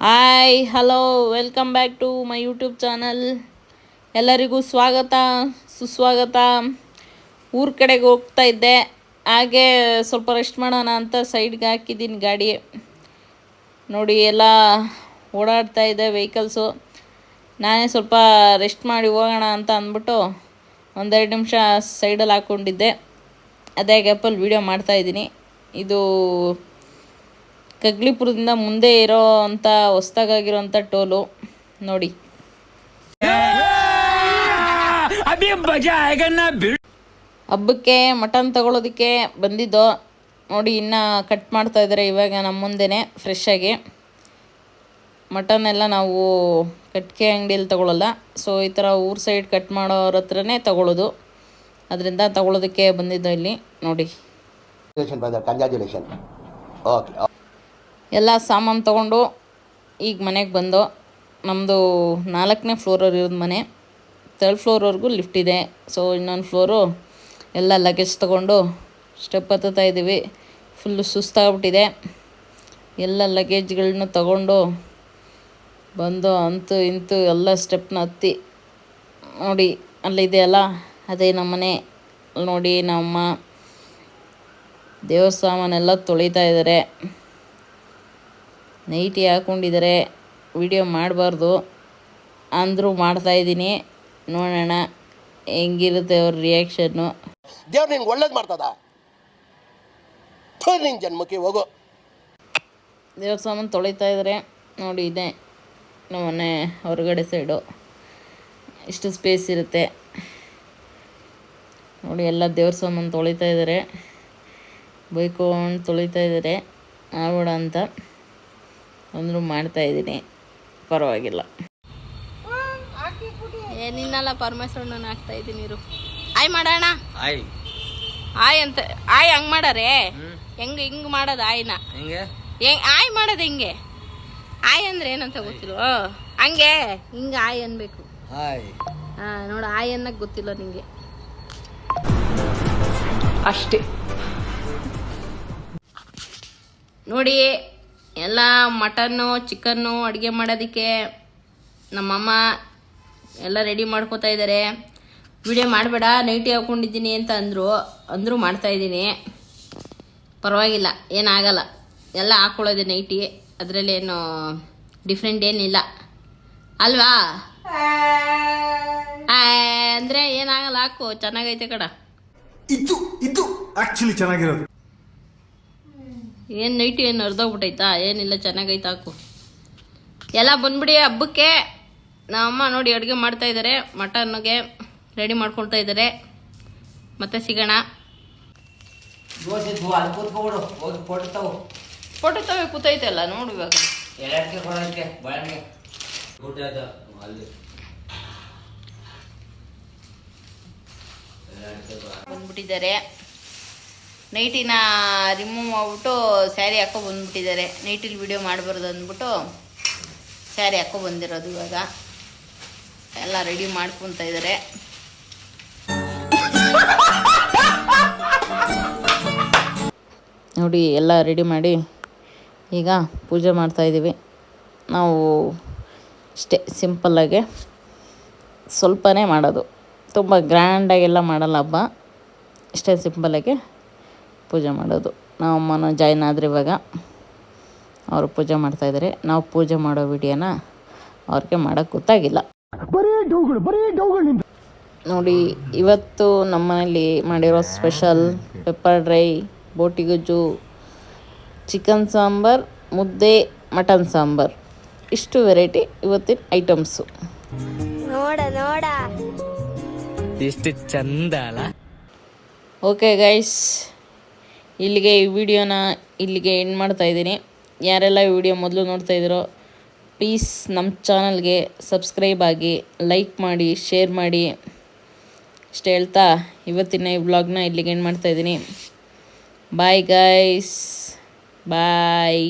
Hi hello welcome back to my YouTube channel ಎಲ್ಲರಿಗೂ ಸ್ವಾಗತ, ಸುಸ್ವಾಗತ. ಊರ ಕಡೆಗೆ ಹೋಗ್ತಾ ಇದ್ದೆ. ಹಾಗೆ ಸ್ವಲ್ಪ ರೆಸ್ಟ್ ಮಾಡೋಣ ಅಂತ ಸೈಡ್ಗೆ ಹಾಕಿದ್ದೀನಿ ಗಾಡಿ. ನೋಡಿ, ಎಲ್ಲ ಓಡಾಡ್ತಾ ಇದೆ ವೆಹಿಕಲ್ಸು ನಾನೇ ಸ್ವಲ್ಪ ರೆಸ್ಟ್ ಮಾಡಿ ಹೋಗೋಣ ಅಂತ ಅಂದ್ಬಿಟ್ಟು ಒಂದೆರಡು ನಿಮಿಷ ಸೈಡಲ್ಲಿ ಹಾಕ್ಕೊಂಡಿದ್ದೆ ಅದೇ ಗ್ಯಾಪಲ್ಲಿ ವೀಡಿಯೋ ಮಾಡ್ತಾಯಿದ್ದೀನಿ ಇದು ಕಗ್ಲಿಪುರದಿಂದ ಮುಂದೆ ಇರೋ ಅಂಥ ಹೊಸ್ದಾಗಿರೋಂಥ ಟೋಲು, ನೋಡಿ. ಹಬ್ಬಕ್ಕೆ ಮಟನ್ ತಗೊಳ್ಳೋದಕ್ಕೆ ಬಂದಿದ್ದು. ನೋಡಿ, ಇನ್ನು ಕಟ್ ಮಾಡ್ತಾ ಇದ್ದಾರೆ ಇವಾಗ ನಮ್ಮ ಮುಂದೆನೇ ಫ್ರೆಶ್ ಆಗಿ. ಮಟನ್ ಎಲ್ಲ ನಾವು ಕಟ್ಗೆ ಅಂಗಡಿಯಲ್ಲಿ ತಗೊಳ್ಳಲ್ಲ ಸೊ ಈ ಥರ ಊರ್ ಸೈಡ್ ಕಟ್ ಮಾಡೋರ ಹತ್ರನೇ ತಗೊಳ್ಳೋದು ಅದರಿಂದ ತಗೊಳ್ಳೋದಕ್ಕೆ ಬಂದಿದ್ದು ಇಲ್ಲಿ, ನೋಡಿ. Congratulation brother. ಎಲ್ಲ ಸಾಮಾನು ತೊಗೊಂಡು ಈಗ ಮನೆಗೆ ಬಂದು ನಮ್ಮದು ನಾಲ್ಕನೇ ಫ್ಲೋರಲ್ಲಿ ಇರೋದು ಮನೆ. ತರ್ಡ್ ಫ್ಲೋರ್ವರೆಗೂ ಲಿಫ್ಟ್ ಇದೆ. ಸೊ ಇನ್ನೊಂದು ಫ್ಲೋರು ಎಲ್ಲ ಲಗೇಜ್ ತೊಗೊಂಡು ಸ್ಟೆಪ್ ಹತ್ತುತ್ತಾ ಇದ್ದೀವಿ. ಫುಲ್ಲು ಸುಸ್ತಾಗ್ಬಿಟ್ಟಿದೆ. ಎಲ್ಲ ಲಗೇಜ್ಗಳನ್ನ ತಗೊಂಡು ಬಂದು ಅಂತೂ ಇಂತೂ ಎಲ್ಲ ಸ್ಟೆಪ್ನ ಹತ್ತಿ ನೋಡಿ ಅಲ್ಲಿದೆಯಲ್ಲ ಅದೇ ನಮ್ಮನೆ ನೋಡಿ ನಮ್ಮ ದೇವ್ರ ಸಾಮಾನೆಲ್ಲ ತೊಳಿತಾ ಇದ್ದಾರೆ ನೈಟಿ ಹಾಕ್ಕೊಂಡಿದ್ದಾರೆ ವಿಡಿಯೋ ಮಾಡಬಾರ್ದು ಅಂದರೂ ಮಾಡ್ತಾಯಿದ್ದೀನಿ ನೋಡೋಣ ಹೆಂಗಿರುತ್ತೆ ಅವ್ರ ರಿಯಾಕ್ಷನ್ನು ದೇವ್ರು ನಿಂಗೆ ಒಳ್ಳೇದು ಮಾಡ್ತದ? ನಿನ್ನ ಜನ್ಮಕ್ಕೆ ಹೋಗು. ದೇವ್ರ ಸಾಮಾನು ತೊಳಿತಾ ಇದ್ದಾರೆ ನೋಡಿ ಇದೆ. ನಮ್ಮನೆ ಹೊರಗಡೆ ಸೈಡು ಇಷ್ಟು ಸ್ಪೇಸ್ ಇರುತ್ತೆ. ನೋಡಿ ಎಲ್ಲ ದೇವ್ರ ಸಾಮಾನು ತೊಳಿತಾ ಇದ್ದಾರೆ ಬೈಕೊಂಡು ತೊಳಿತಾ ಇದ್ದಾರೆ ಆಗೋಣ ಅಂತ. ಅಂದರೂ ಮಾಡ್ತಾಯಿದ್ದೀನಿ ಪರವಾಗಿಲ್ಲ. ಏನಿನ್ನಲ್ಲ ಪರಮೇಶ್ವರನ ಹಾಕ್ತಾ ಇದ್ದೀನಿ ಇರು. ಆಯ್ ಮಾಡೋಣ. ಆಯ್ ಆಯ್ ಅಂತ ಆಯ್ ಹಂಗ್ ಮಾಡಾರೆ? ಹೆಂಗ್ ಹಿಂಗ್ ಮಾಡೋದು ಆಯ್ನ ಹೆಂಗೆ? ಹೆಂಗ್ ಆಯ್ ಮಾಡೋದು ಹೆಂಗೆ? ಆಯ್ ಅಂದ್ರೆ ಏನಂತ ಗೊತ್ತಿಲ್ವ? ಹಂಗೆ ಹಿಂಗ ಆಯ್ ಅನ್ಬೇಕು. ಹಾಯ್. ನೋಡು ನೋಡ ಆಯ್ ಅನ್ನಕ್ ಗೊತ್ತಿಲ್ಲ ನಿಂಗೆ. ಅಷ್ಟೇ. ನೋಡಿ ಎಲ್ಲ ಮಟನ್ನು ಚಿಕನ್ನು ಅಡುಗೆ ಮಾಡೋದಕ್ಕೆ ನಮ್ಮಮ್ಮ ಎಲ್ಲ ರೆಡಿ ಮಾಡ್ಕೋತಾ ಇದ್ದಾರೆ ವಿಡಿಯೋ ಮಾಡಬೇಡ ನೈಟಿ ಹಾಕ್ಕೊಂಡಿದ್ದೀನಿ ಅಂತ ಅಂದರು ಅಂದರೂ ಮಾಡ್ತಾಯಿದ್ದೀನಿ ಪರವಾಗಿಲ್ಲ ಏನಾಗಲ್ಲ ಎಲ್ಲ ಹಾಕ್ಕೊಳ್ಳೋದೆ ನೈಟಿ ಅದರಲ್ಲಿ ಏನು ಡಿಫ್ರೆಂಟ್ ಏನಿಲ್ಲ. ಅಲ್ವಾ? ಅಂದರೆ ಅಂದ್ರೆ ಏನಾಗಲ್ಲ ಹಾಕು. ಚೆನ್ನಾಗೈತೆ ಕಡ. ಇದು ಇದು ಆ್ಯಕ್ಚುಲಿ ಚೆನ್ನಾಗಿರೋದು. ಏನು ನೈಟಿ ಏನು ಅರ್ಧೋಗ್ಬಿಟ್ಟೈತಾ ಏನಿಲ್ಲ ಚೆನ್ನಾಗೈತೆ ಹಾಕು. ಎಲ್ಲ ಬಂದ್ಬಿಡಿ ಹಬ್ಬಕ್ಕೆ ನಮ್ಮಮ್ಮ ನೋಡಿ ಅಡುಗೆ ಮಾಡ್ತಾ ಇದ್ದಾರೆ ಮಟನ್ಗೆ ರೆಡಿ ಮಾಡ್ಕೊಳ್ತಾ ಇದ್ದಾರೆ ಮತ್ತೆ ಸಿಗೋಣ. ಫೋಟೋ ಕೂತೈತಲ್ಲ ತವೆ ಕೂತೈತೆ ಅಲ್ಲ. ನೋಡು ಇವಾಗ ಬಂದ್ಬಿಟ್ಟಿದ್ದಾರೆ. ನೈಟಿನ ರಿಮೂವ್ ಮಾಡಿಬಿಟ್ಟು ಸ್ಯಾರಿ ಹಾಕೋ ಬಂದ್ಬಿಟ್ಟಿದ್ದಾರೆ. ನೈಟಿಲಿ ವಿಡಿಯೋ ಮಾಡಬಾರ್ದು ಅಂದ್ಬಿಟ್ಟು ಸ್ಯಾರಿ ಹಾಕೋ ಬಂದಿರೋದು ಇವಾಗ. ಎಲ್ಲ ರೆಡಿ ಮಾಡ್ಕೊತ ಇದ್ದಾರೆ. ನೋಡಿ, ಎಲ್ಲ ರೆಡಿ ಮಾಡಿ ಈಗ ಪೂಜೆ ಮಾಡ್ತಾಯಿದ್ದೀವಿ ನಾವು ಇಷ್ಟೇ ಸಿಂಪಲ್ಲಾಗೆ ಸ್ವಲ್ಪನೇ ಮಾಡೋದು. ತುಂಬ ಗ್ರ್ಯಾಂಡಾಗೆಲ್ಲ ಮಾಡಲ್ಲ ಹಬ್ಬ. ಇಷ್ಟೇ ಸಿಂಪಲ್ಲಾಗಿ ಪೂಜೆ ಮಾಡೋದು. ನಾವು ಅಮ್ಮನ ಜಾಯ್ನ್ ಆದ್ರೆ ಇವಾಗ ಅವರು ಪೂಜೆ ಮಾಡ್ತಾಯಿದ್ದಾರೆ ನಾವು ಪೂಜೆ ಮಾಡೋ ವಿಡಿಯೋನ ಅವ್ರಿಗೆ ಮಾಡೋಕ್ಕೆ ಗೊತ್ತಾಗಿಲ್ಲ. ನೋಡಿ ಇವತ್ತು ನಮ್ಮನೇಲಿ ಮಾಡಿರೋ ಸ್ಪೆಷಲ್ ಪೆಪ್ಪರ್ ಡ್ರೈ ಬೋಟಿ ಗೊಜ್ಜು ಚಿಕನ್ ಸಾಂಬಾರ್ ಮುದ್ದೆ ಮಟನ್ ಸಾಂಬಾರ್. ಇಷ್ಟು ವೆರೈಟಿ ಇವತ್ತಿನ ಐಟಮ್ಸು. ನೋಡ ನೋಡ. ಎಷ್ಟು ಚಂದ ಅಲ್ಲ? ಓಕೆ ಗೈಸ್ ಇಲ್ಲಿಗೆ ಈ ವಿಡಿಯೋನ ಇಲ್ಲಿಗೆ ಎಂಡ್ ಮಾಡ್ತಾ ಇದ್ದೀನಿ. ಯಾರೆಲ್ಲ ಈ ವಿಡಿಯೋ ಮೊದಲು ನೋಡ್ತಾ ಇದ್ದೀರೋ ಪ್ಲೀಸ್ ನಮ್ಮ ಚಾನಲ್ಗೆ ಸಬ್ಸ್ಕ್ರೈಬ್ ಆಗಿ ಲೈಕ್ ಮಾಡಿ ಶೇರ್ ಮಾಡಿ. ಇಷ್ಟು ಹೇಳ್ತಾ, ಇವತ್ತಿನ ಈ ವ್ಲಾಗ್ನ ಇಲ್ಲಿಗೆ ಎಂಡ್ ಮಾಡ್ತಾ ಇದ್ದೀನಿ. Bye guys bye